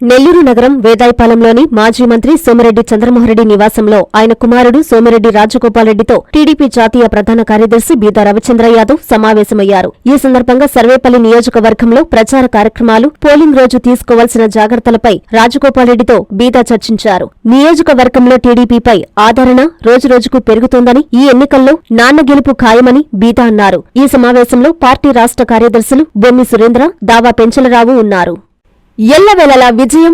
నెల్లూరు నగరం వేదాయపాలెంలోని మాజీ మంత్రి సోమిరెడ్డి చంద్రమోహన్రెడ్డి నివాసంలో ఆయన కుమారుడు సోమిరెడ్డి రాజగోపాల్రెడ్డితో టీడీపీ జాతీయ ప్రధాన కార్యదర్శి బీదా రవిచంద్ర యాదవ్ సమావేశమయ్యారు. ఈ సందర్భంగా సర్వేపల్లి నియోజకవర్గంలో ప్రచార కార్యక్రమాలు పోలింగ్ రోజు తీసుకోవాల్సిన జాగ్రత్తలపై రాజగోపాల్రెడ్డితో బీదా చర్చించారు. నియోజకవర్గంలో టీడీపీపై ఆదరణ రోజురోజుకు పెరుగుతోందని ఈ ఎన్నికల్లో నాన్న గెలుపు ఖాయమని బీదా అన్నారు. ఈ సమావేశంలో పార్టీ రాష్ట్ర కార్యదర్శులు బొమ్మి సురేంద్ర దావా పెంచలరావు ఉన్నారు. ఎల్లవేళలా విజయం